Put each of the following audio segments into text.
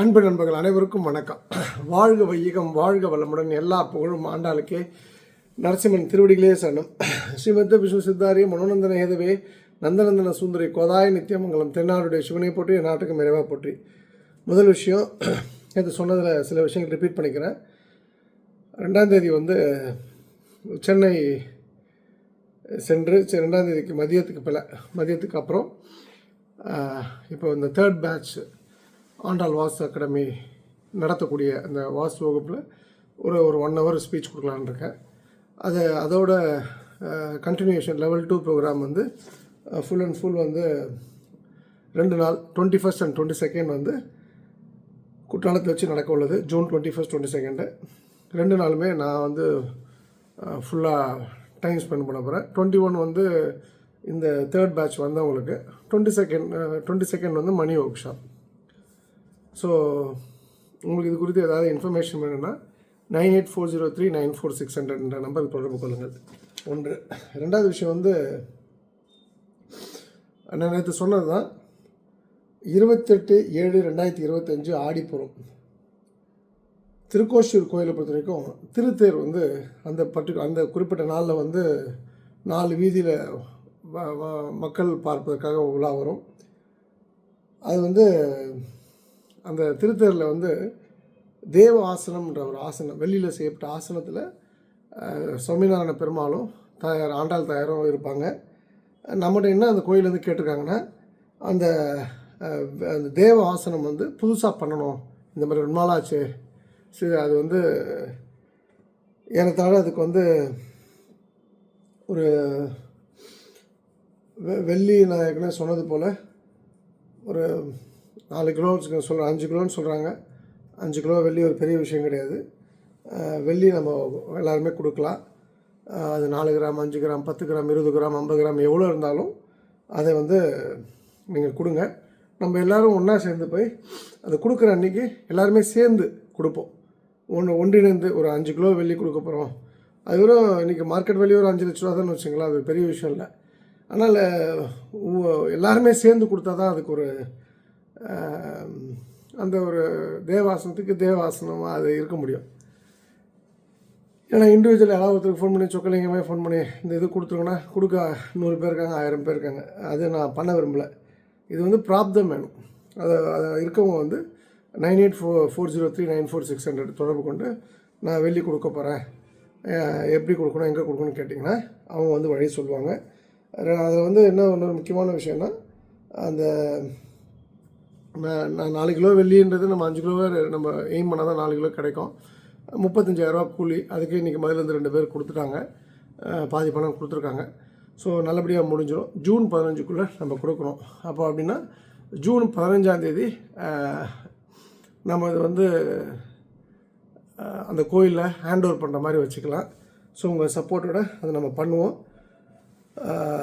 அன்பு நண்பர்கள் அனைவருக்கும் வணக்கம். வாழ்க வையகம் வாழ்க வளமுடன் எல்லா புகழும் ஆண்டாளுக்கே. நரசிம்மன் திருவடிகளே சரணம். ஸ்ரீமத்த விஷ்ணு சித்தாரிய மனோநந்தன ஹேதவே நந்தநந்தன சுந்தரி கோதாய நித்தியமங்கலம் தென்னாடுடைய சிவனை போற்றி என் நாட்டுக்கு நிறைவாக போற்றி. முதல் விஷயம் இது சொன்னதில் சில விஷயங்கள் ரிப்பீட் பண்ணிக்கிறேன். ரெண்டாம் தேதி வந்து சென்னை சென்று சரி, ரெண்டாம் தேதிக்கு மதியத்துக்கு பில மதியத்துக்கு அப்புறம் இப்போ இந்த third batch Andal Vas academy நடத்தக்கூடிய அந்த வாஸ் வகுப்பில் ஒரு ஒரு ஒன் ஹவர் ஸ்பீச் கொடுக்கலான்னு இருக்கேன். அது அதோட கண்டினியூஷன் லெவல் டூ ப்ரோக்ராம் வந்து ஃபுல் அண்ட் ஃபுல் வந்து ரெண்டு நாள் twenty first and twenty second வந்து குற்றாலத்தில் வச்சு நடக்க உள்ளது. June twenty first twenty second ரெண்டு நாளுமே நான் வந்து ஃபுல்லாக டைம் ஸ்பெண்ட் பண்ண போகிறேன் டுவெண்ட்டி ஒன் வந்து இந்த தேர்ட் பேட்ச் வந்தவங்களுக்கு டுவெண்ட்டி செகண்ட் டுவெண்ட்டி செகண்ட் வந்து மணி ஒர்க் ஷாப் ஸோ உங்களுக்கு இது குறித்து ஏதாவது இன்ஃபர்மேஷன் வேணும்னா nine eight four zero three nine four six ஹண்ட்ரட்ன்ற நம்பருக்கு தொடர்பு கொள்ளுங்கள். ஒன்று. ரெண்டாவது விஷயம் வந்து நான் நேற்று சொன்னது தான் இருபத்தெட்டு ஏழு ரெண்டாயிரத்தி இருபத்தஞ்சு ஆடிப்புறம் திருக்கோஷூர் கோயிலை பொறுத்த வரைக்கும் திருத்தேர் வந்து அந்த பர்டிகு அந்த குறிப்பிட்ட நாளில் வந்து நாலு வீதியில் மக்கள் பார்ப்பதற்காக உலா வரும். அது வந்து அந்த திருத்தரில் வந்து தேவ ஆசனம்ன்ற ஒரு ஆசனம் வெள்ளியில் செய்யப்பட்ட ஆசனத்தில் சுவாமிநாராயண பெருமாளும் தாயார் ஆண்டாள் தாயாரும் இருப்பாங்க. நம்மகிட்ட என்ன அந்த கோயில் வந்து கேட்டிருக்காங்கன்னா அந்த அந்த தேவ ஆசனம் வந்து புதுசாக பண்ணணும். இந்த மாதிரி ரொம்ப நாளாச்சு. சரி அது வந்து ஏறத்தாழ அதுக்கு வந்து ஒரு வெ- வெள்ளி நான் ஏற்கனவே சொன்னது போல் ஒரு நாலு கிலோ சொல்கிற அஞ்சு கிலோன்னு சொல்கிறாங்க அஞ்சு கிலோ வெள்ளி ஒரு பெரிய விஷயம் கிடையாது. வெள்ளி நம்ம எல்லாருமே கொடுக்கலாம். அது நாலு கிராம் அஞ்சு கிராம் பத்து கிராம் இருபது கிராம் ஐம்பது கிராம் எவ்வளோ இருந்தாலும் அதை வந்து நீங்கள் கொடுங்க. நம்ம எல்லோரும் ஒன்றா சேர்ந்து போய் அதை கொடுக்குற அன்றைக்கி எல்லாருமே சேர்ந்து கொடுப்போம். ஒன்று ஒன்றிணைந்து ஒரு அஞ்சு கிலோ வெள்ளி கொடுக்க போகிறோம் அது வெறும் இன்றைக்கி மார்க்கெட் வெளியே ஒரு அஞ்சு லட்ச ரூபா தான் வச்சுங்களேன் அது பெரிய விஷயம் இல்லை. ஆனால் எல்லாருமே சேர்ந்து கொடுத்தா தான் அதுக்கு ஒரு அந்த ஒரு தேவாசனத்துக்கு தேவாசனமாக அது இருக்க முடியும். ஏன்னா இண்டிவிஜுவல் யாராவது ஒருத்தருக்கு ஃபோன் பண்ணி சொக்கலிங்கமே ஃபோன் பண்ணி இந்த இது கொடுத்துருங்கன்னா கொடுக்க நூறு பேர் இருக்காங்க ஆயிரம் பேர் இருக்காங்க. அது நான் பண்ண விரும்பலை. இது வந்து ப்ராப்தம் வேணும் அதை அதை இருக்கவங்க வந்து nine eight four four zero three nine four six hundred தொடர்பு கொண்டு நான் வெள்ளி கொடுக்க போகிறேன் எப்படி கொடுக்கணும் எங்கே கொடுக்கணும்னு கேட்டிங்கன்னா அவங்க வந்து வழி சொல்லுவாங்க. அதில் வந்து என்ன ஒன்று முக்கியமான விஷயம்னா அந்த நான் நாலு கிலோ வெள்ளின்றது நம்ம அஞ்சு கிலோவே நம்ம எய்ம் பண்ணால் தான் நாலு கிலோ கிடைக்கும். முப்பத்தஞ்சாயிரரூவா கூலி. அதுக்கு இன்றைக்கி முதல்லேருந்து ரெண்டு பேர் கொடுத்துட்டாங்க. பாதி பணம் கொடுத்துருக்காங்க. ஸோ நல்லபடியாக முடிஞ்சிடும் ஜூன் பதினஞ்சுக்குள்ளே நம்ம கொடுக்கணும். அப்போ அப்படின்னா ஜூன் பதினஞ்சாந்தேதி நம்ம இது வந்து அந்த கோயிலில் ஹேண்ட் ஓவர் பண்ணுற மாதிரி வச்சுக்கலாம். ஸோ உங்கள் சப்போர்ட்டோட அதை நம்ம பண்ணுவோம்.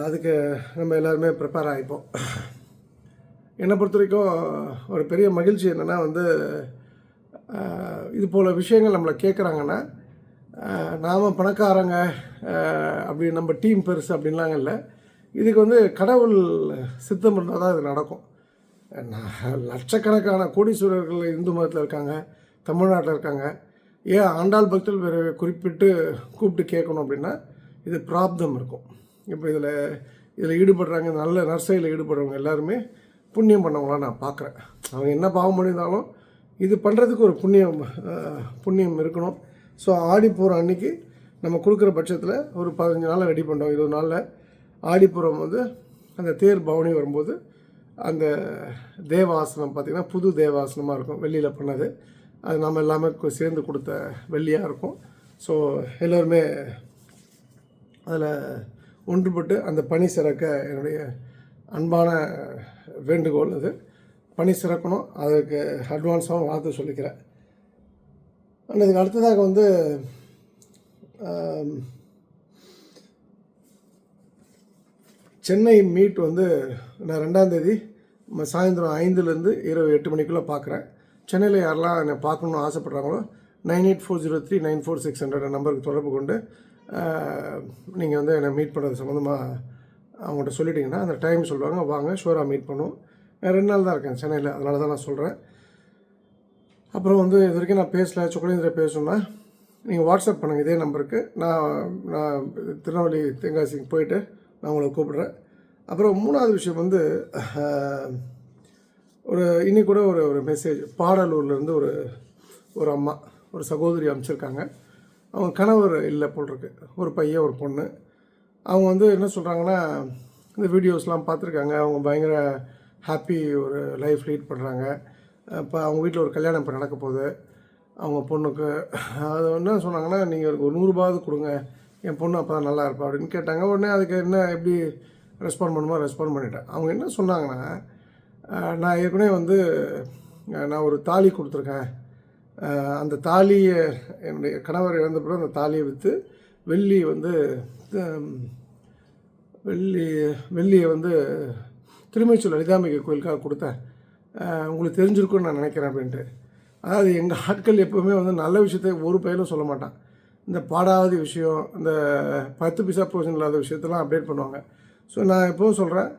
அதுக்கு நம்ம எல்லாருமே ப்ரிப்பேர் ஆகிப்போம். என்னை பொறுத்த வரைக்கும் ஒரு பெரிய மகிழ்ச்சி என்னென்னா வந்து இது போல் விஷயங்கள் நம்மளை கேட்குறாங்கன்னா நாம் பணக்காரங்க அப்படி நம்ம டீம் பெருசு அப்படின்லாம் இல்லை. இதுக்கு வந்து கடவுள் சித்தம் இருந்தால் தான் இது நடக்கும். நான் லட்சக்கணக்கான கோடீஸ்வரர்கள் இந்து மதத்தில் இருக்காங்க தமிழ்நாட்டில் இருக்காங்க. ஏன் ஆண்டாள் பக்தர்கள் வேறு குறிப்பிட்டு கூப்பிட்டு கேட்கணும் அப்படின்னா இது பிராப்தம் இருக்கும். இப்போ இதில் இதில் ஈடுபடுறாங்க நல்ல நர்சரியில் ஈடுபடுறவங்க எல்லாருமே புண்ணியம் பண்ணவங்களா நான் பார்க்குறேன். அவங்க என்ன பாவம் பண்ணியிருந்தாலும் இது பண்ணுறதுக்கு ஒரு புண்ணியம் புண்ணியம் இருக்கணும். ஸோ ஆடிப்பூரம் அன்னைக்கு நம்ம கொடுக்குற பட்சத்தில் ஒரு பதினஞ்சு நாளில் ரெடி பண்ணுறோம் இருபது நாளில் ஆடிப்புறம் வந்து அந்த தேர் பவனி வரும்போது அந்த தேவாசனம் பார்த்திங்கன்னா புது தேவாசனமாக இருக்கும். வெள்ளியில் பண்ணது. அது நம்ம எல்லாமே சேர்ந்து கொடுத்த வெள்ளியாக இருக்கும். ஸோ எல்லோருமே அதில் ஒன்றுபட்டு அந்த பணி சிறக்க என்னுடைய அன்பான வேண்டுகோள் அது. பணி சிறக்கணும் அதுக்கு அட்வான்ஸாகவும் வாழ்த்து சொல்லிக்கிறேன். அண்ட் இதுக்கு அடுத்ததாக வந்து சென்னை மீட் வந்து நான் ரெண்டாந்தேதி சாயந்தரம் ஐந்துலேருந்து இரவு எட்டு மணிக்குள்ளே பார்க்குறேன். சென்னையில் யாரெல்லாம் என்னை பார்க்கணுன்னு ஆசைப்பட்றாங்களோ nine eight four zero three nine four six hundred நம்பருக்கு தொடர்பு கொண்டு நீங்கள் வந்து என்னை மீட் பண்ணுறது சம்மந்தமாக அவங்கள்ட்ட சொல்லிட்டீங்கன்னா அந்த டைம் சொல்லுவாங்க வாங்க ஷோராக மீட் பண்ணுவோம். நான் ரெண்டு நாள் தான் இருக்கேன் சென்னையில் அதனால தான் நான் சொல்கிறேன் அப்புறம் வந்து இது வரைக்கும் நான் பேசல சுக்கலேந்திர பேசணும்னா நீங்கள் வாட்ஸ்அப் பண்ணுங்கள் இதே நம்பருக்கு. நான் நான் திருநெல்வேலி தென்காசிக்கு போயிட்டு நான் உங்களை கூப்பிடுறேன். அப்புறம் மூணாவது விஷயம் வந்து ஒரு இன்னி கூட ஒரு ஒரு மெசேஜ் பாடலூர்லேருந்து ஒரு ஒரு அம்மா ஒரு சகோதரி அமைச்சிருக்காங்க. அவங்க கணவர் இல்லை போல் இருக்கு. ஒரு பையன் ஒரு பொண்ணு. அவங்க வந்து என்ன சொல்கிறாங்கன்னா இந்த வீடியோஸ்லாம் பார்த்துருக்காங்க. அவங்க பயங்கர ஹாப்பி ஒரு லைஃப் லீட் பண்ணுறாங்க இப்போ அவங்க வீட்டில் ஒரு கல்யாணம் இப்போ நடக்க போகுது. அவங்க பொண்ணுக்கு அது என்ன சொன்னாங்கன்னா நீங்கள் ஒரு நூறுரூபாவது கொடுங்க. என் பொண்ணு அப்போ தான் நல்லா இருப்பா. அப்படின்னு கேட்டாங்க. உடனே அதுக்கு என்ன எப்படி ரெஸ்பாண்ட் பண்ணுமோ ரெஸ்பாண்ட் பண்ணிட்டேன். அவங்க என்ன சொன்னாங்கன்னா நான் ஏற்கனவே வந்து நான் ஒரு தாலி கொடுத்துருக்கேன். அந்த தாலியை என்னுடைய கணவர் இறந்த பிறகு அந்த தாலியை விற்று வெள்ளி வந்து வெள்ளி வெள்ளியை வந்து திருமைச்சூர் லலிதாம்பிகை கோயிலுக்காக கொடுத்தேன். உங்களுக்கு தெரிஞ்சிருக்கும்னு நான் நினைக்கிறேன் அப்படின்ட்டு. அதாவது எங்கள் ஆட்கள் எப்போவுமே வந்து நல்ல விஷயத்தை ஒரு பயிலும் சொல்ல மாட்டான் இந்த பாடாத விஷயம் இந்த பத்து பைசா ப்ரோஜன் இல்லாத விஷயத்தெல்லாம் அப்டேட் பண்ணுவாங்க. ஸோ நான் எப்போவும் சொல்கிறேன்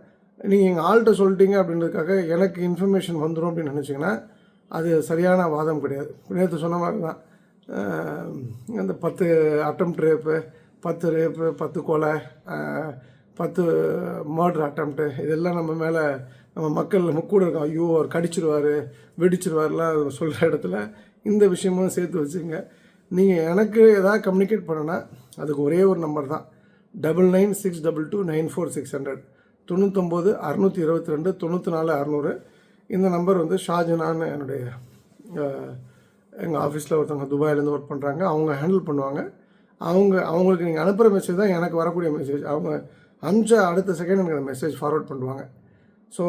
நீங்கள் எங்கள் ஆள்கிட்ட சொல்லிட்டீங்க அப்படின்றதுக்காக எனக்கு இன்ஃபர்மேஷன் வந்துடும் அப்படின்னு நினச்சிங்கன்னா அது சரியான வாதம் கிடையாது. நேற்று சொன்ன மாதிரி தான் அந்த பத்து அட்டம் ரேப்பு பத்து ரேப்பு பத்து கொலை பத்து மர்டர் அட்டம்ப்ட்டு இதெல்லாம் நம்ம மேலே நம்ம மக்கள் நம்ம கூட இருக்கோம் ஐயோ அவர் கடிச்சிருவார் வெடிச்சிருவார்லாம் சொல்கிற இடத்துல இந்த விஷயமும் சேர்த்து வச்சுங்க நீங்கள் எனக்கு எதாவது கம்யூனிகேட் பண்ணனா அதுக்கு ஒரே ஒரு நம்பர் தான். Double nine six double two nine four six hundred தொண்ணூத்தொம்போது அறநூற்றி இருபத்தி ரெண்டு தொண்ணூற்றி நாலு அறநூறு. இந்த நம்பர் வந்து ஷாஜனான்னு என்னுடைய எங்கள் ஆஃபீஸில் ஒருத்தவங்க துபாயிலேருந்து ஒர்க் பண்ணுறாங்க அவங்க ஹேண்டில் பண்ணுவாங்க. அவங்க அவங்களுக்கு நீங்கள் அனுப்புகிற மெசேஜ் தான் எனக்கு வரக்கூடிய மெசேஜ் அவங்க அனுப்பிச்ச அடுத்த செகண்ட் எனக்கு அந்த மெசேஜ் ஃபார்வர்ட் பண்ணுவாங்க. ஸோ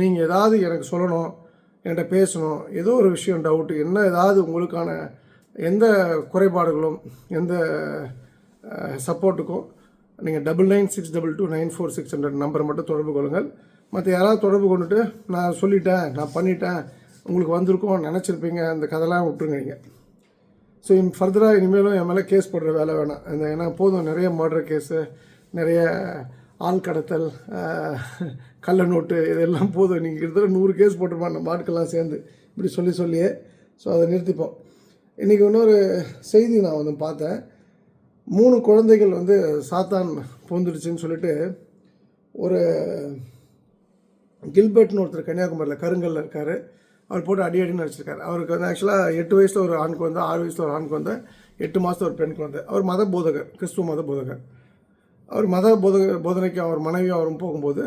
நீங்கள் ஏதாவது எனக்கு சொல்லணும் என்கிட்ட பேசணும் ஏதோ ஒரு விஷயம் டவுட்டு என்ன ஏதாவது உங்களுக்கான எந்த குறைபாடுகளும் எந்த சப்போர்ட்டுக்கும் நீங்கள் double nine six double two nine four six hundred number மட்டும் தொடர்பு கொள்ளுங்கள். மற்ற யாராவது தொடர்பு கொண்டுட்டு நான் சொல்லிட்டேன் நான் பண்ணிட்டேன் உங்களுக்கு வந்திருக்கோம் நினச்சிருப்பீங்க அந்த கதைலாம் விட்டுருங்க நீங்கள் ஸோ இன் ஃபர்தராக இனிமேலும் என் மேலே கேஸ் போடுற வேலை வேணாம். இந்த ஏன்னா போதும் நிறைய மர்டர் கேஸு நிறைய ஆள் கடத்தல் கள்ள நோட்டு இதெல்லாம் போதும். நீங்கள் கிட்டத்தட்ட நூறு கேஸ் போட்டுருப்பான் நம்ம ஆட்கள்லாம் சேர்ந்து. இப்படி சொல்லி சொல்லியே ஸோ அதை நிறுத்திப்போம். இன்றைக்கி இன்னொரு செய்தி நான் வந்து பார்த்தேன். மூணு குழந்தைகள் வந்து சாத்தான் பூந்துடுச்சுன்னு சொல்லிட்டு ஒரு கில்பர்ட்னு ஒருத்தர் கன்னியாகுமரியில் கருங்கல்ல இருக்கார். அவர் போட்டு அடி அடின்னு அடிச்சிருக்காரு அவருக்கு வந்து ஆக்சுவலாக எட்டு வயசில் ஒரு ஆண் குழந்தை ஆறு வயசில் ஒரு ஆண் வந்து எட்டு மாதத்தில் ஒரு பெண் குழந்தை அவர் மத போதகர் கிறிஸ்துவ மத போதகர். அவர் மத போத போதனைக்கு அவர் மனைவி அவரும் போகும்போது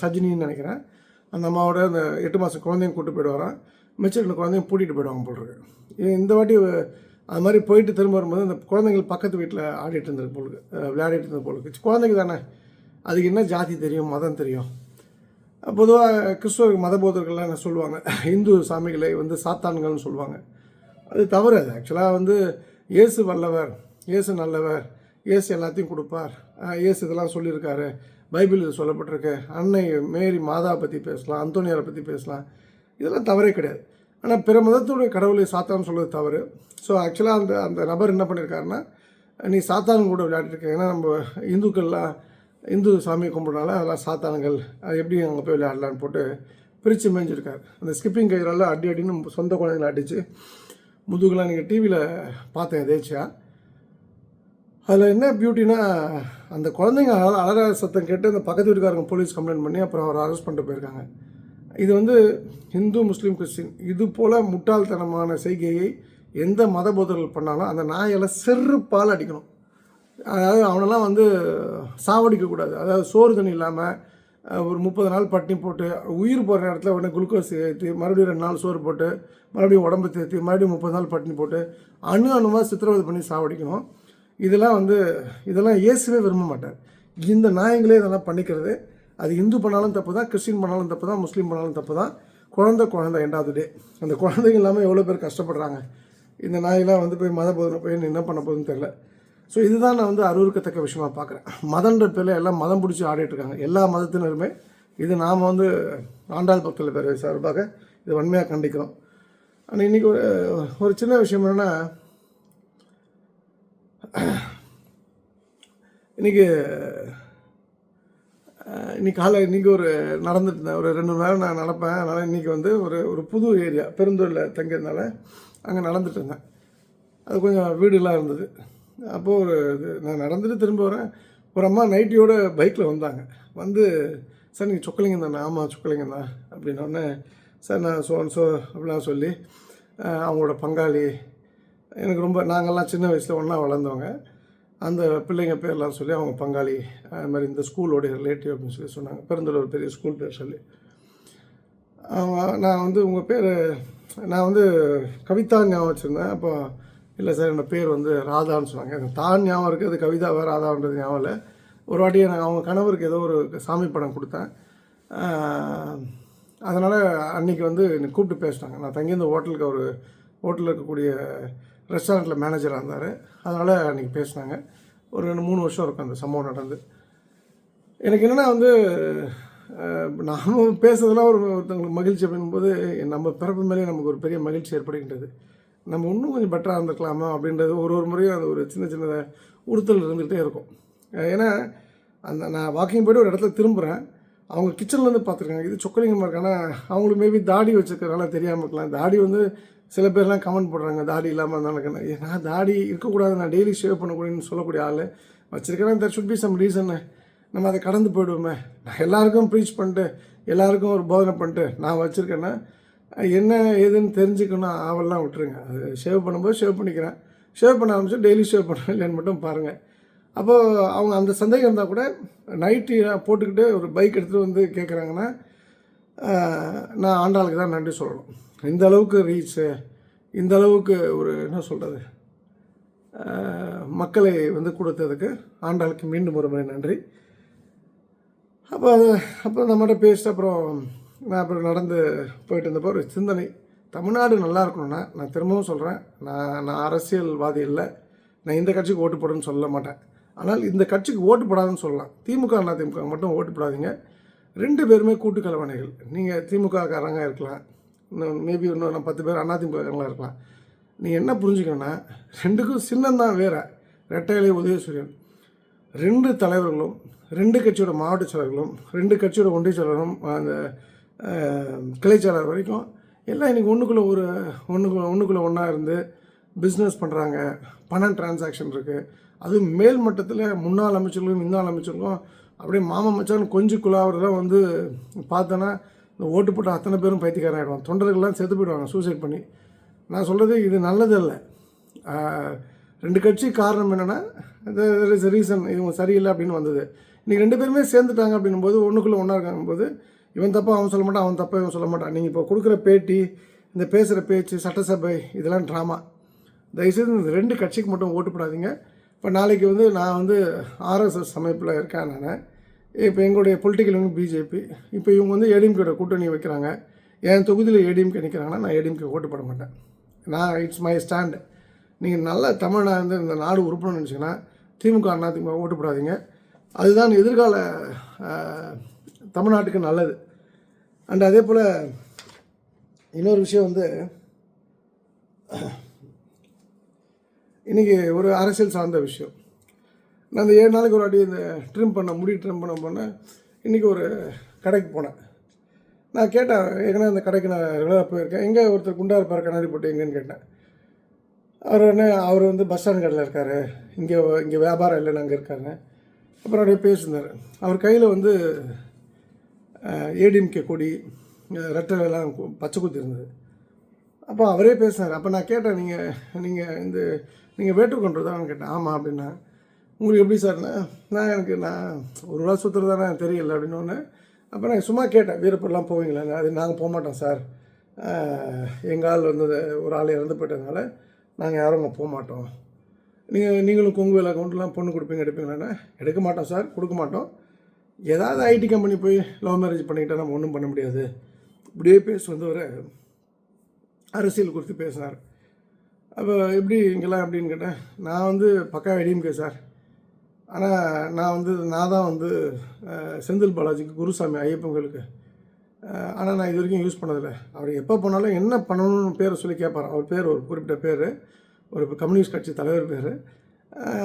சஜினின்னு நினைக்கிறேன். அந்த அம்மாவோட அந்த எட்டு மாதம் குழந்தையும் கூட்டு போயிடுவாரான் மிச்சம் ரெண்டு குழந்தையும் பூட்டிகிட்டு போயிடுவாங்க போல் இருக்கு. இந்த வாட்டி அது மாதிரி போயிட்டு திரும்ப வரும்போது அந்த குழந்தைகள் பக்கத்து வீட்டில் ஆடிட்டு இருந்தது போலுக்கு விளையாடிட்டு இருந்தது போலுக்கு குழந்தைங்க தானே? அதுக்கு என்ன ஜாதி தெரியும் மதம் தெரியும்? பொதுவாக கிறிஸ்துவ மத போதர்கள்லாம் என்ன சொல்லுவாங்க? இந்து சாமிகளை வந்து சாத்தான்கள்னு சொல்லுவாங்க. அது தவறு அது. ஆக்சுவலாக வந்து இயேசு வல்லவர் இயேசு நல்லவர் இயேசு எல்லாத்தையும் கொடுப்பார். இயேசு இதெல்லாம் சொல்லியிருக்காரு. பைபிள் இது சொல்லப்பட்டிருக்கு. அன்னை மேரி மாதா பற்றி பேசலாம் அந்தோனியாரை பற்றி பேசலாம். இதெல்லாம் தவறே கிடையாது. ஆனால் பிற மதத்துடைய கடவுளை சாத்தான்னு சொல்கிறது தவறு. ஸோ ஆக்சுவலாக அந்த அந்த நபர் என்ன பண்ணியிருக்காருன்னா நீ சாத்தான் கூட விளையாடிருக்க ஏன்னா நம்ம இந்துக்கள்லாம் இந்து சாமி கும்பிட்றனால அதெல்லாம் சாத்தானுங்கள் அது எப்படி அங்கே போய் விளையாடலான்னு போட்டு பிரித்து மேய்ஞ்சிருக்கார். அந்த ஸ்கிப்பிங் கயிறால அடி அடின்னு சொந்த குழந்தைங்களை அடித்து முதுகெலாம் நீங்கள் டிவியில் பார்த்தேன் எதேச்சியாக அதில் என்ன பியூட்டினா அந்த குழந்தைங்க அழ அழற சத்தம் கேட்டு அந்த பக்கத்து வீட்டுக்காரங்க போலீஸ் கம்ப்ளைண்ட் பண்ணி அப்புறம் அவரை அரெஸ்ட் பண்ணிட்டு போயிருக்காங்க. இது வந்து இந்து முஸ்லீம் கிறிஸ்டின் இது போல் முட்டாள்தனமான செய்கையை எந்த மத போதர்கள் பண்ணாலும் அந்த நாயெல்லாம் செருப்பால் அடிக்கணும். அதாவது அவனெல்லாம் வந்து சாவடிக்கக்கூடாது அதாவது சோறு தண்ணி இல்லாமல் ஒரு முப்பது நாள் பட்டினி போட்டு உயிர் போகிற இடத்துல உடனே குளுக்கோஸ் ஏற்றி மறுபடியும் ரெண்டு நாள் சோறு போட்டு மறுபடியும் உடம்பு தேர்த்தி மறுபடியும் முப்பது நாள் பட்டினி போட்டு அணு அணுவாக சித்திரவதை பண்ணி சாவடிக்கணும். இதெல்லாம் வந்து இதெல்லாம் இயேசுவே விரும்ப மாட்டார். இந்த நாயங்களே இதெல்லாம் பண்ணிக்கிறது. அது இந்து பண்ணாலும் தப்பு தான் கிறிஸ்டின் பண்ணாலும் தப்பு தான் முஸ்லீம் பண்ணாலும் தப்பு தான் குழந்தை குழந்தை ரெண்டாவது டே. அந்த குழந்தைங்க இல்லாமல் எவ்வளோ பேர் கஷ்டப்படுறாங்க? இந்த நாயெல்லாம் வந்து போய் மத போதனை போய் என்ன பண்ண போகுதுன்னு தெரில ஸோ இதுதான் நான் வந்து அருவருக்கத்தக்க விஷயமா பார்க்குறேன். மதன்ற பேரில் எல்லாம் மதம் பிடிச்சி ஆடிட்டு இருக்காங்க. எல்லா மதத்தினருமே இது நாம் வந்து ஆண்டாள் பக்தர்கள் பேர் சார்பாக இது வன்மையாக கண்டிக்கிறோம். ஆனால் இன்றைக்கி ஒரு ஒரு சின்ன விஷயம் என்னென்னா இன்றைக்கி இன்றைக்கி இன்னைக்கு காலை இன்றைக்கி ஒரு நடந்துட்டு இருந்தேன் ஒரு ரெண்டு மணி நேரம் நான் நடப்பேன். அதனால் இன்றைக்கி வந்து ஒரு ஒரு புது ஏரியா பெருந்தூரில் தங்கிறதுனால அங்கே நடந்துட்டு இருந்தேன். அது கொஞ்சம் வீடுலாம் இருந்தது. அப்போது ஒரு இது நான் நடந்துட்டு திரும்ப வரேன். ஒரு அம்மா நைட்டியோட பைக்கில் வந்தாங்க. வந்து சார் நீங்கள் சொக்கலிங்க தானே? ஆமாம் சொக்கலிங்கம் தான். அப்படின்னோடனே சார் நான் சோ சோ அப்படிலாம் சொல்லி அவங்களோட பங்காளி எனக்கு ரொம்ப நாங்கள்லாம் சின்ன வயசில் ஒன்றா வளர்ந்தவங்க. அந்த பிள்ளைங்க பேர்லாம் சொல்லி அவங்க பங்காளி அது மாதிரி இந்த ஸ்கூலோடைய ரிலேட்டிவ் அப்படின்னு சொல்லி சொன்னாங்க. பெருந்தலூர் பெரிய ஸ்கூல் பேர் சொல்லி. அவங்க நான் வந்து உங்கள் பேர் நான் வந்து கவிதா ஞாபகம் வச்சுருந்தேன். அப்போ இல்லை சார் என்னோட பேர் வந்து ராதான்னு சொன்னாங்க. எனக்கு தான் ஞாபகம் இருக்குது கவிதாவா ராதான்றது ஞாபகம் இல்லை. ஒரு வாட்டி எனக்கு அவங்க கணவருக்கு ஏதோ ஒரு சாமி படம் கொடுத்தேன். அதனால் அன்றைக்கி வந்து என்னை கூப்பிட்டு பேசினாங்க. நான் தங்கியிருந்த ஹோட்டலுக்கு ஒரு ஹோட்டலில் இருக்கக்கூடிய ரெஸ்டாரண்ட்டில் மேனேஜராக இருந்தார். அதனால் அன்றைக்கி பேசினாங்க. ஒரு ரெண்டு மூணு வருஷம் இருக்கும் அந்த சம்பவம் நடந்து. எனக்கு என்னென்னா வந்து நாம் பேசுறதுலாம் ஒரு ஒருத்தவங்களுக்கு மகிழ்ச்சி அப்படிங்கும்போது நம்ம பிறப்பு மேலே நமக்கு ஒரு பெரிய மகிழ்ச்சி ஏற்படுகின்றது. நம்ம இன்னும் கொஞ்சம் பெட்டராக இருந்திருக்கலாமா அப்படின்றது ஒரு ஒரு முறையும் அது ஒரு சின்ன சின்ன உறுத்தல் இருந்துகிட்டே இருக்கும். ஏன்னா அந்த நான் வாக்கிங் போய்ட்டு ஒரு இடத்துல திரும்புகிறேன் அவங்க கிச்சன்லேருந்து பார்த்துருக்காங்க. இது சொக்கலிங்கமாக இருக்கு அவங்களுக்கு மேபி தாடி வச்சுருக்கறனால தெரியாமல் இருக்கலாம். தாடி வந்து சில பேர்லாம் கமெண்ட் போடுறாங்க. தாடி இல்லாமல் இருந்தாலும் நான் தாடி இருக்கக்கூடாது. நான் டெய்லி ஷேவ் பண்ணக்கூடியன்னு சொல்லக்கூடிய ஆள் வச்சிருக்கிறேன். தட் ஷுட் பி சம் ரீசன்னு நம்ம அதை கடந்து போயிடுவோமே. நான் எல்லாருக்கும் ப்ரீச் பண்ணிட்டு எல்லாருக்கும் ஒரு போதனை பண்ணிட்டு நான் வச்சுருக்கேன்னா என்ன ஏதுன்னு தெரிஞ்சுக்கணும் ஆவெல்லாம் விட்டுருங்க. அது ஷேவ் பண்ணும்போது ஷேவ் பண்ணிக்கிறேன். ஷேவ் பண்ண ஆரம்பிச்சு டெய்லி ஷேவ் பண்ண இல்லைன்னு மட்டும் பாருங்கள் அப்போது அவங்க அந்த சந்தேகம் இருந்தால் கூட நைட்டு போட்டுக்கிட்டு ஒரு பைக் எடுத்துகிட்டு வந்து கேட்குறாங்கன்னா நான் ஆண்டாளுக்கு தான் நன்றி சொல்லணும். இந்த அளவுக்கு ரீச்சு இந்த அளவுக்கு ஒரு என்ன சொல்கிறது மக்களை வந்து கொடுத்ததுக்கு ஆண்டாளுக்கு மீண்டும் ஒரு முறை நன்றி. அப்போ அது அப்புறம் நம்மகிட்ட பேசிட்டு அப்புறம் நான் அப்புறம் நடந்து போயிட்டு இருந்தப்போ ஒரு சிந்தனை. தமிழ்நாடு நல்லா இருக்கணும்னா நான் திரும்பவும் சொல்கிறேன் நான் நான் அரசியல்வாதி இல்லை. நான் இந்த கட்சிக்கு ஓட்டு போடுன்னு சொல்ல மாட்டேன். ஆனால் இந்த கட்சிக்கு ஓட்டு போடாதுன்னு சொல்லலாம். திமுக அண்ணா திமுக மட்டும் ஓட்டு போடாதீங்க. ரெண்டு பேருமே கூட்டு கலவணைகள். நீங்கள் திமுகக்காரங்க இருக்கலாம். இன்னும் மேபி இன்னும் நான் பத்து பேர் அண்ணா இருக்கலாம். நீ என்ன புரிஞ்சுக்கணும்னா ரெண்டுக்கும் சின்னம் தான் வேறு. ரெட்டையிலே உதயசூரியன். ரெண்டு தலைவர்களும் ரெண்டு கட்சியோட மாவட்ட செயலர்களும் ரெண்டு கட்சியோட ஒன்றிய செயலரும் அந்த கிளைச்சாளர் வரைக்கும் எல்லாம் இன்றைக்கி ஒன்றுக்குள்ளே ஒரு ஒன்றுக்குள்ள ஒன்றுக்குள்ளே ஒன்றா இருந்து பிஸ்னஸ் பண்ணுறாங்க பணம் டிரான்சாக்ஷன் இருக்குது அதுவும் மேல் மட்டத்தில் முன்னாள் அமைச்சர்களும் முன்னாள் அமைச்சர்களும் அப்படியே மாமா மச்சான் கொஞ்சம் குழாவதெல்லாம் வந்து பார்த்தோன்னா இந்த ஓட்டு போட்ட அத்தனை பேரும் பைத்தியக்காரன் ஆகிடுவாங்க தொண்டர்கள்லாம் செத்து போயிடுவாங்க சூசைட் பண்ணி. நான் சொல்கிறது இது நல்லது இல்லை ரெண்டு கட்சி காரணம் என்னென்னா இஸ் ரீசன் இவங்க சரியில்லை அப்படின்னு வந்தது. இன்றைக்கி ரெண்டு பேருமே சேர்ந்துட்டாங்க அப்படின்னும் போது ஒன்றுக்குள்ளே ஒன்றா இருக்காங்க போது இவன் தப்பாக அவன் சொல்ல மாட்டான் அவன் தப்பா இவன் சொல்ல மாட்டான். நீங்கள் இப்போ கொடுக்குற பேட்டி இந்த பேசுகிற பேச்சு சட்டசபை இதெல்லாம் ட்ராமா தயவுசெய்து இந்த ரெண்டு கட்சிக்கு மட்டும் ஓட்டு போடாதீங்க. இப்போ நாளைக்கு வந்து நான் வந்து ஆர்எஸ்எஸ் அமைப்பில் இருக்கேன் நான். இப்போ எங்களுடைய பொலிட்டிக்கல் வந்து பிஜேபி இப்போ இவங்க வந்து ஏடிஎம்கேட கூட்டணி வைக்கிறாங்க. என் தொகுதியில் ஏடிஎம்கே நிற்கிறாங்கன்னா நான் ஏடிஎம்கே ஓட்டு போட மாட்டேன். நான் இட்ஸ் மை ஸ்டாண்டு நீங்கள் நல்ல தமிழ்நாடு வந்து இந்த நாடு உறுப்பினர் நினச்சிங்கன்னா திமுக அண்ணா திமுக ஓட்டு போடாதீங்க. அதுதான் எதிர்கால தமிழ்நாட்டுக்கு நல்லது. அண்ட் அதே போல் இன்னொரு விஷயம் வந்து இன்றைக்கி ஒரு அரசியல் சார்ந்த விஷயம். நான் இந்த ஏழு நாளைக்கு ஒரு வாட்டி இந்த ட்ரிம் பண்ண முடி ட்ரிம் பண்ண போனேன் இன்றைக்கி ஒரு கடைக்கு போனேன். நான் கேட்டேன் ஏற்கனவே அந்த கடைக்கு நான் ரெகுலராக போயிருக்கேன். எங்கே ஒருத்தர் குண்டா இருப்பார் கண்ணாடி போட்டு எங்கேன்னு கேட்டேன். அவர் என்ன அவர் வந்து பஸ் ஸ்டாண்ட் கடையில் இருக்கார். இங்கே இங்கே வியாபாரம் இல்லைன்னு அங்கே இருக்காருங்க அப்புறம் அப்படியே பேசியிருந்தார். அவர் கையில் வந்து ஏடிஎம்கே கொடி அஹ், கு- பச்சை குத்தி இருந்தது அப்போ அவரே பேசினார். அப்போ நான் கேட்டேன் நீங்கள் நீங்கள் இந்த நீங்கள் வேட்டுக்கொண்டதான்னு கேட்டேன். ஆமாம் அப்படின்னா உங்களுக்கு எப்படி சார்னா நான் எனக்கு நான் ஒரு ரூபா சுற்றுறது தானே தெரியல அப்படின்னு ஒன்று அப்போ நான் சும்மா கேட்டேன் வீரப்பெல்லாம் போவீங்களா? அது நாங்கள் போக மாட்டோம் சார். எங்கள் ஆள் வந்து ஒரு ஆள் இறந்து போயிட்டதுனால நாங்கள் யாரும் அங்கே போக மாட்டோம். நீங்கள் நீங்களும் கொங்கு வேலை அக்கௌண்ட்லாம் பொண்ணு கொடுப்பீங்க எடுப்பீங்களாண்ணா எடுக்க மாட்டோம் சார் கொடுக்க மாட்டோம். ஏதாவது ஐடி கம்பெனி போய் லவ் மேரேஜ் பண்ணிக்கிட்டால் நம்ம ஒன்றும் பண்ண முடியாது. இப்படியே பேசி வந்து ஒரு அரசியல் குறித்து பேசினார். அப்போ எப்படி இங்கெல்லாம் அப்படின்னு கேட்டேன் நான் வந்து பக்கா எடிஎம்கே சார் ஆனால் நான் வந்து நான் தான் வந்து செந்தில் பாலாஜிக்கு குருசாமி ஐயப்பங்களுக்கு ஆனால் நான் இது வரைக்கும் யூஸ் பண்ணதில்லை. அவர் எப்போ போனாலும் என்ன பண்ணணும்னு பேரை சொல்லி கேட்பார். அவர் பேர் ஒரு குறிப்பிட்ட பேர் ஒரு கம்யூனிஸ்ட் கட்சி தலைவர் பேர்.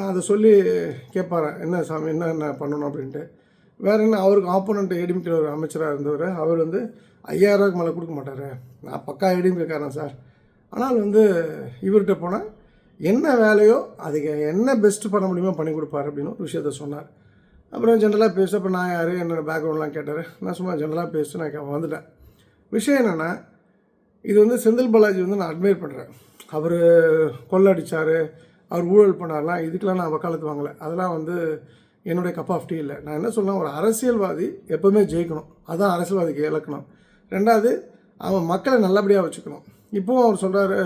அதை சொல்லி கேட்பார். என்ன சாமி என்ன என்ன பண்ணணும் அப்படின்ட்டு. வேறு என்ன அவருக்கு ஆப்போனண்ட் ஏடிஎம்கே ஒரு அமைச்சராக இருந்தவர். அவர் வந்து ஐயாயிரரூவாய்க்கு மேலே கொடுக்க மாட்டார். நான் பக்கா ஏடிஎம்கேக்காரன் சார். ஆனால் வந்து இவர்கிட்ட போனால் என்ன வேலையோ அதுக்கு என்ன பெஸ்ட்டு பண்ண முடியுமோ பண்ணி கொடுப்பாரு அப்படின்னு ஒரு விஷயத்த சொன்னார். அப்புறம் ஜென்ரலாக பேச அப்புறம் நான் யார் என்னோடய பேக்ரவுண்ட்லாம் கேட்டார். நான் சும்மா ஜென்ரலாக பேசி நான் வந்துட்டேன். விஷயம் என்னென்னா இது வந்து செந்தில் பாலாஜி வந்து நான் அட்மையர் பண்ணுறேன் அவர் கொள்ளடிச்சார் அவர் ஊழல் பண்ணார்லாம் இதுக்கெலாம் நான் வக்காலத்து வாங்கலை. அதெல்லாம் வந்து என்னுடைய கப் ஆஃப் டீ இல்லை. நான் என்ன சொல்லலாம் ஒரு அரசியல்வாதி எப்போவுமே ஜெயிக்கணும். அதுதான் அரசியல்வாதிக்கு இலக்கணம். ரெண்டாவது அவன் மக்களை நல்லபடியாக வச்சுக்கணும். இப்போவும் அவர் சொல்கிறாரு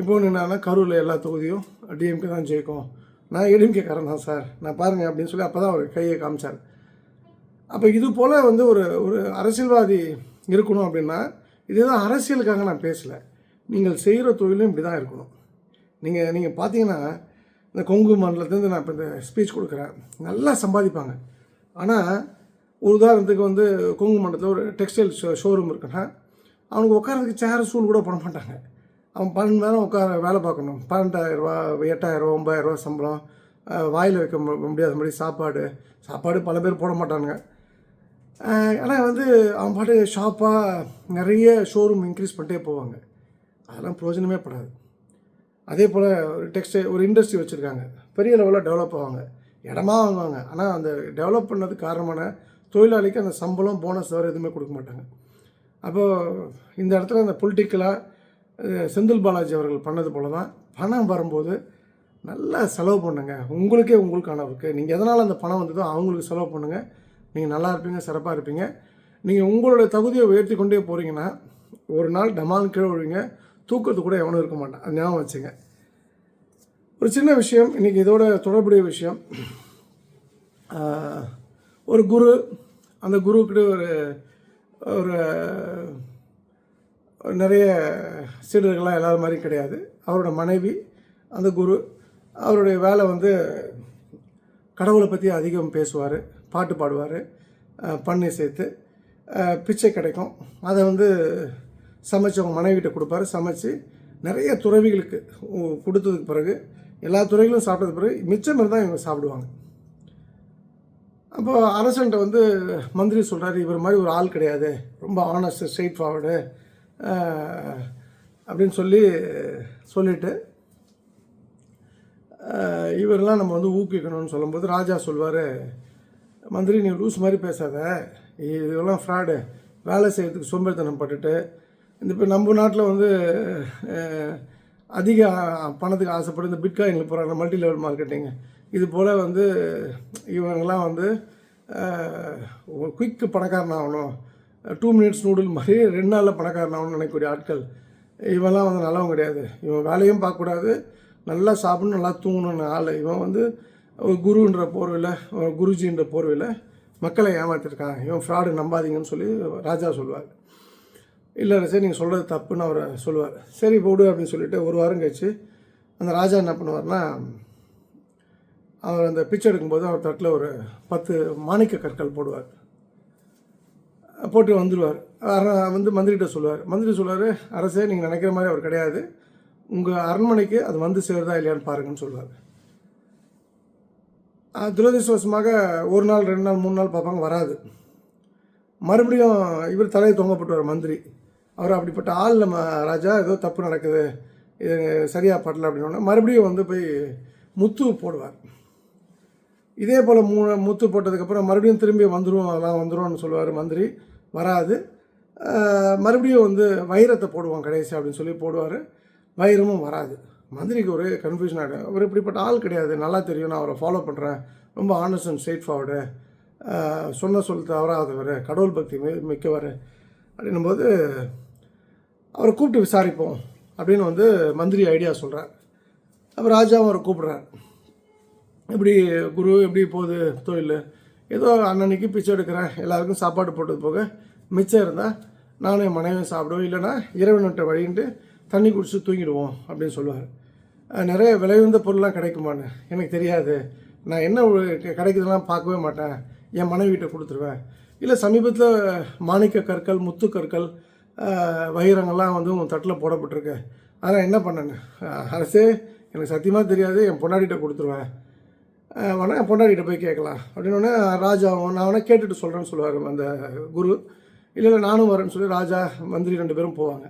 இப்போ என்னன்னா கரூரில் எல்லா தொகுதியும் டிஎம்கே தான் ஜெயிக்கும். நான் ஏடிஎம்கேக்காரன் தான் சார். நான் பாருங்கள் அப்படின்னு சொல்லி அப்போ தான் அவர் கையை காமிச்சார். அப்போ இது போல் வந்து ஒரு ஒரு அரசியல்வாதி இருக்கணும் அப்படின்னா இதுதான் அரசியலுக்காக நான் பேசலை. நீங்கள் செய்கிற தொழிலும் இப்படி தான் இருக்கணும். நீங்கள் நீங்கள் பார்த்தீங்கன்னா இந்த கொங்கு மாநிலத்துலேருந்து நான் இப்போ இந்த ஸ்பீச் கொடுக்குறேன். நல்லா சம்பாதிப்பாங்க. ஆனால் ஒரு உதாரணத்துக்கு வந்து கொங்கு மண்டலத்தில் ஒரு டெக்ஸ்டைல் ஷோ ஷோரூம் இருக்குன்னா அவனுக்கு உட்காரதுக்கு சேர் சூல் கூட போட மாட்டாங்க. அவன் பன்னெண்டு நேரம் உட்கார வேலை பார்க்கணும். பன்னெண்டாயிரரூவா எட்டாயிரரூவா ஒம்பதாயிரரூவா சம்பளம் வாயில் வைக்க முடியாத மாதிரி சாப்பாடு. சாப்பாடு பல பேர் போட மாட்டானுங்க. ஆனால் வந்து அவன் பாட்டு ஷாப்பாக நிறைய ஷோரூம் இன்க்ரீஸ் பண்ணிட்டே போவாங்க. அதெல்லாம் பிரயோஜனமே படாது. அதே போல் ஒரு டெக்ஸ்டைல் ஒரு இண்டஸ்ட்ரி வச்சுருக்காங்க. பெரிய லெவலில் டெவலப் ஆவாங்க. இடமா வாங்குவாங்க. ஆனால் அந்த டெவலப் பண்ணது காரணமான தொழிலாளிக்கு அந்த சம்பளம் போனஸ் வேறு எதுவுமே கொடுக்க மாட்டாங்க. அப்போது இந்த இடத்துல அந்த பொலிட்டிக்கலாக செந்தில் பாலாஜி அவர்கள் பண்ணது போல தான் பணம் வரும்போது நல்லா செலவு பண்ணுங்க. உங்களுக்கே உங்களுக்கான இருக்குது நீங்கள் எதனால் அந்த பணம் வந்ததோ அவங்களுக்கு செலவு பண்ணுங்கள் நீங்கள் நல்லா இருப்பீங்க சிறப்பாக இருப்பீங்க. நீங்கள் உங்களோட தகுதியை உயர்த்தி கொண்டே போகிறீங்கன்னா ஒரு நாள் டமால் கீழே விழுவீங்க. தூக்கத்து கூட எவனும் இருக்க மாட்டான். அது ஞாபகம் வச்சுங்க. ஒரு சின்ன விஷயம் இன்றைக்கி இதோட தொடர்புடைய விஷயம். ஒரு குரு அந்த குருக்கிட்ட ஒரு ஒரு நிறைய சீடர்கள்லாம் எல்லாரும் மாதிரி கிடையாது. அவரோட மனைவி அந்த குரு அவருடைய வேலை வந்து கடவுளை பற்றி அதிகம் பேசுவார் பாட்டு பாடுவார் பண்ணை சேர்த்து பிச்சை கிடைக்கும். அதை வந்து சமைச்சு அவங்க மனைவிகிட்ட கொடுப்பாரு. சமைச்சு நிறைய துறவிகளுக்கு கொடுத்ததுக்கு பிறகு எல்லா துறைகளும் சாப்பிட்டது பிறகு மிச்சம் இருந்தால் இவங்க சாப்பிடுவாங்க. அப்போ அரசன்ட்ட வந்து மந்திரி சொல்கிறாரு இவர் மாதிரி ஒரு ஆள் கிடையாது. ரொம்ப ஆனஸ்ட் ஸ்ட்ரெயிட் ஃபார்வர்டு அப்படின்னு சொல்லி சொல்லிட்டு இவரெல்லாம் நம்ம வந்து ஊக்குவிக்கணும்னு சொல்லும்போது ராஜா சொல்வார் மந்திரி நீ லூஸ் மாதிரி பேசாத. இதெல்லாம் ஃப்ராடு வேலை செய்கிறதுக்கு சோம்பேறித்தனம் பட்டுட்டு இந்த இப்போ நம்ம நாட்டில் வந்து அதிக பணத்துக்கு ஆசைப்படும் இந்த பிட்காயினில் போகிறாங்க மல்டி லெவல் மார்க்கெட்டிங்கு இது போல் வந்து இவங்கெல்லாம் வந்து குயிக்கு பணக்காரன் ஆகணும். டூ மினிட்ஸ் நூடுல் மாதிரி ரெண்டு நாளில் பணக்காரன் ஆகணும்னு நினைக்கக்கூடிய ஆட்கள். இவன்லாம் வந்து நல்லவன் கிடையாது. இவன் வேலையும் பார்க்கக்கூடாது. நல்லா சாப்பிடணும் நல்லா தூங்கணும்னு ஆள். இவன் வந்து ஒரு குருன்ற போர்வையில் குருஜின்ற போர்வையில் மக்களை ஏமாற்றிருக்கான் இவன் ஃப்ராடு நம்பாதீங்கன்னு சொல்லி ராஜா சொல்லுவார். இல்லை சரி நீங்கள் சொல்கிறது தப்புன்னு அவர் சொல்லுவார். சரி போடு அப்படின்னு சொல்லிவிட்டு ஒரு வாரம் கழிச்சு அந்த ராஜா என்ன பண்ணுவார்னா அவர் அந்த பிச்சை எடுக்கும்போது அவர் தட்டில் ஒரு பத்து மாணிக்க கற்கள் போடுவார். போட்டு வந்துடுவார் வந்து மந்திரிகிட்ட சொல்லுவார். மந்திரி சொல்லுவார் அரசே நீங்கள் நினைக்கிற மாதிரி அவர் கிடையாது. உங்கள் அரண்மனைக்கு அது வந்து சேருதா இல்லையான்னு பாருங்கன்னு சொல்லுவார். அஹ் துரதிர்ஷ்டவசமாக ஒரு நாள் ரெண்டு நாள் மூணு நாள் பார்ப்பாங்க வராது. மறுபடியும் இவர் தலையை தொங்கப்பட்டுவார் மந்திரி. அவர் அப்படிப்பட்ட ஆள் நம்ம ராஜா ஏதோ தப்பு நடக்குது இது சரியாக படல அப்படின்னா மறுபடியும் வந்து போய் முத்து போடுவார். இதே போல் மூணு முத்து போட்டதுக்கப்புறம் மறுபடியும் திரும்பி வந்துடும் அதெல்லாம் வந்துடும்னு சொல்லுவார் மந்திரி. வராது. மறுபடியும் வந்து வைரத்தை போடுவோம் கடைசி அப்படின்னு சொல்லி போடுவார். வைரமும் வராது. மந்திரிக்கு ஒரு கன்ஃபியூஷன் ஆகிடும் அவர் இப்படிப்பட்ட ஆள் கிடையாது. நல்லா தெரியும். நான் அவரை ஃபாலோ பண்ணுறேன் ரொம்ப ஆனஸ்ட் அண்ட் ஸ்ட்ரெயிட் ஃபார்வர்டு சொன்ன சொல் தவறாதவர். கடவுள் பக்தி மிக்கவர். அப்படின்னும் அப்படின்னும்போது அவரை கூப்பிட்டு விசாரிப்போம் அப்படின்னு வந்து மந்திரி ஐடியா சொல்கிறார் அப்போ ராஜாவும் அவரை கூப்பிட்றார். எப்படி குரு எப்படி போகுது தொழில்? ஏதோ அன்னன்னைக்கு பிச்சை எடுக்கிறேன். எல்லாருக்கும் சாப்பாடு போட்டது போக மிச்சம் இருந்தால் நானும் என் மனைவியும் சாப்பிடுவோம். இல்லைன்னா இறைவன்கிட்ட வழின்ட்டு தண்ணி குடிச்சு தூங்கிடுவோம் அப்படின்னு சொல்லுவார். நிறைய விலையுந்த பொருள்லாம் கிடைக்குமான்னு எனக்கு தெரியாது. நான் என்ன ஒரு கிடைக்குதுலாம் பார்க்கவே மாட்டேன். என் மனைவிட்ட கொடுத்துருவேன். இல்லை சமீபத்தில் மாணிக்க கற்கள் முத்து கற்கள் வைரங்கள்லாம் வந்து உன் தட்டில் போடப்பட்டிருக்கு. அதனால் என்ன பண்ணேன்னு அரசு அரசே எனக்கு சத்தியமாக தெரியாது என் பொண்டாடிகிட்ட கொடுத்துருவேன். வேணா என் பொண்டாடிகிட்ட போய் கேட்கலாம். அப்படின்னோடனே ராஜாவும் நான் வேணா கேட்டுட்டு சொல்கிறேன்னு சொல்லுவார் அந்த குரு. இல்லை இல்லை நானும் வரேன்னு சொல்லி ராஜா மந்திரி ரெண்டு பேரும் போவாங்க.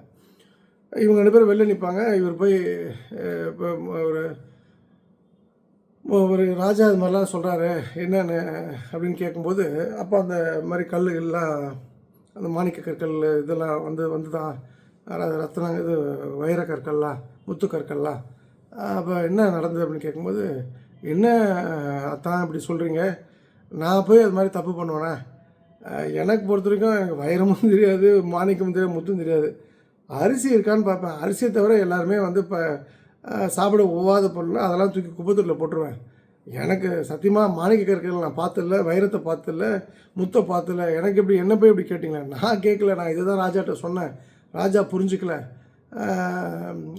இவங்க ரெண்டு பேரும் வெளில நிற்பாங்க. இவர் போய் இப்போ ஒரு ஒரு ராஜா இது மாதிரிலாம் சொல்கிறாரு என்னென்னு அப்படின்னு கேட்கும்போது அப்போ அந்த மாதிரி கல்லுகள்லாம் அந்த மாணிக்க கற்கள் இதெல்லாம் வந்து வந்து தான் ரத்தனாங்க இது வைர கற்கள்லாம் முத்து கற்கள்லாம் அப்போ என்ன நடந்தது அப்படின்னு கேட்கும்போது என்ன அத்தான் இப்படி சொல்கிறீங்க நான் போய் அது மாதிரி தப்பு பண்ணுவேனே? எனக்கு பொறுத்த வரைக்கும் எனக்கு வைரமும் தெரியாது மாணிக்கமும் தெரியாது முத்தும் தெரியாது. அரிசி இருக்கான்னு பார்ப்பேன். அரிசியை தவிர எல்லாருமே வந்து இப்போ சாப்பிட ஒவ்வாத பொருள் அதெல்லாம் தூக்கி குப்பத்தூரில் போட்டுருவேன். எனக்கு சத்தியமாக மாணிக்க கற்கள் நான் பார்த்ததில்ல வைரத்தை பார்த்ததில்ல முத்தை பார்த்ததில்ல. எனக்கு இப்படி என்ன போய் இப்படி கேட்டிங்களே? நான் கேட்கல நான் இதுதான் ராஜாட்ட சொன்னேன். ராஜா புரிஞ்சுக்கல.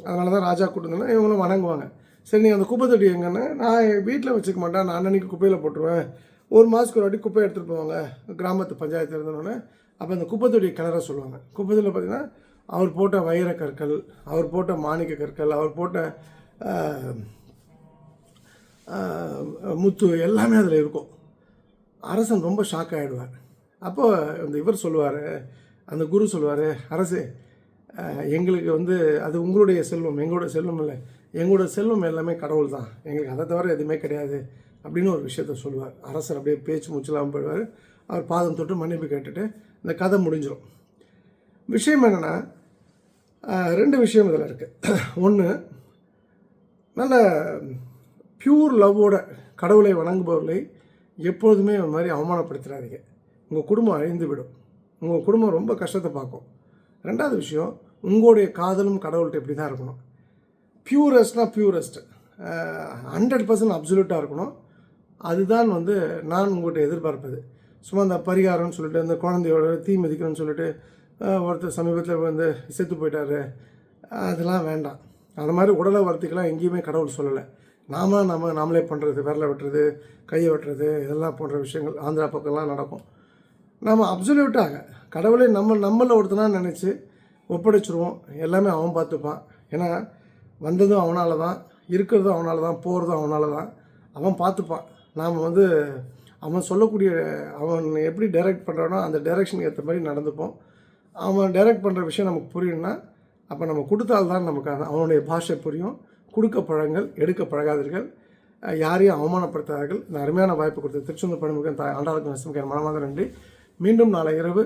அதனால தான் ராஜா கூட்டுங்கன்னா இவங்களும் வணங்குவாங்க. சரி நீங்கள் அந்த குப்பை தொட்டி எங்கன்னா? நான் வீட்டில் வச்சுக்க மாட்டேன். நான் அன்னைக்கு குப்பையில் போட்டுருவேன். ஒரு மாதத்துக்கு ஒரு வாட்டி குப்பை எடுத்துகிட்டு போவாங்க கிராமத்து பஞ்சாயத்து இருந்தோடனே அப்போ அந்த குப்பை தொட்டியை கிளற சொல்லுவாங்க. குப்பை தொட்டியில் பார்த்தீங்கன்னா அவர் போட்ட வைர கற்கள் அவர் போட்ட மாணிக்க கற்கள் அவர் போட்ட முத்து எல்லாமே அதில் இருக்கும். அரசன் ரொம்ப ஷாக் ஆகிடுவார் அப்போது அந்த இவர் சொல்லுவார் அந்த குரு சொல்லுவார் அரசே எங்களுக்கு வந்து அது உங்களுடைய செல்வம் எங்களோட செல்வம் இல்லை. எங்களோட செல்வம் எல்லாமே கடவுள் தான். எங்களுக்கு அதை தவிர எதுவுமே கிடையாது. அப்படின்னு ஒரு விஷயத்த சொல்லுவார். அரசர் அப்படியே பேச்சு முச்சலாமல் போயிடுவார். அவர் பாதம் தொட்டு மன்னிப்பு கேட்டுட்டு இந்த கதை முடிஞ்சிடும் விஷயம் என்னென்னா ரெண்டு விஷயம் இதில் இருக்குது ஒன்று நல்ல பியூர் லவ்வோட கடவுளை வணங்குபவர்களை எப்பொழுதுமே அந்த மாதிரி அவமானப்படுத்துகிறாதீங்க உங்கள் குடும்பம் அழிந்து விடும் உங்கள் குடும்பம் ரொம்ப கஷ்டத்தை பார்க்கும். ரெண்டாவது விஷயம் உங்களுடைய காதலும் கடவுள்கிட்ட இப்படி தான் இருக்கணும் பியூரஸ்ட்னா பியூரஸ்ட் ஹண்ட்ரட் பர்சன்ட் அப்சல்யூட்டாக இருக்கணும். அதுதான் வந்து நான் உங்கள்கிட்ட எதிர்பார்ப்பது. சும்மா இந்த பரிகாரம்னு சொல்லிட்டு இந்த குழந்தையோட தீ மதிக்கணும்னு சொல்லிட்டு ஒருத்தர் சமீபத்தில் வந்து செத்து போயிட்டாரு. அதெல்லாம் வேண்டாம். அந்த மாதிரி உடலை வரத்துக்கெல்லாம் எங்கேயுமே கடவுள் சொல்லலை. நாம நம்ம நாமளே பண்ணுறது விரலை வெட்டுறது கையை வெட்டுறது இதெல்லாம் போன்ற விஷயங்கள் ஆந்திரா பக்கம்லாம் நடக்கும். நாம் அப்சல்யூட்டாக கடவுளை நம்ம நம்மள ஒருத்தனா நினச்சி ஒப்படைச்சிருவோம். எல்லாமே அவன் பார்த்துப்பான். ஏன்னா வந்ததும் அவனால் தான் இருக்கிறதும் அவனால் தான் போகிறதும் அவனால் தான் அவன் பார்த்துப்பான். நாம் வந்து அவன் சொல்லக்கூடிய அவன் எப்படி டைரக்ட் பண்ணுறானோ அந்த டைரெக்ஷனுக்கு ஏற்ற மாதிரி நடந்துப்போம். அவன் டைரக்ட் பண்ணுற விஷயம் நமக்கு புரியும்னா அப்போ நம்ம கொடுத்தால்தான் நமக்கு அது அவனுடைய பாஷை புரியும். கொடுக்க பழங்கள் எடுக்க பழகாதீர்கள். யாரையும் அவமானப்படுத்தார்கள் இந்த அருமையான வாய்ப்பு கொடுத்த திருச்செந்தூர் பணிமுகன் தாய் ஆண்டாளுக்கு நெசமிக்க மனமாத நன்றி. மீண்டும் நாளை இரவு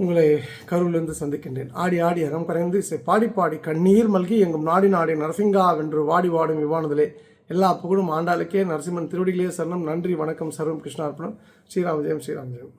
உங்களை கருவிலிருந்து சந்திக்கின்றேன். ஆடி ஆடி அகம் கரைந்து இசை பாடி பாடி கண்ணீர் மல்கி எங்கும் நாடி நாடி நரசிங்கா வென்று வாடி வாடும் விவானதிலே எல்லா புகழும் ஆண்டாளுக்கே நரசிம்மன் திருவடிகளே சரணம். நன்றி வணக்கம் சர்வம் கிருஷ்ணார்ப்பணம். ஸ்ரீராம் ஜெயம் ஸ்ரீராம் ஜெயம்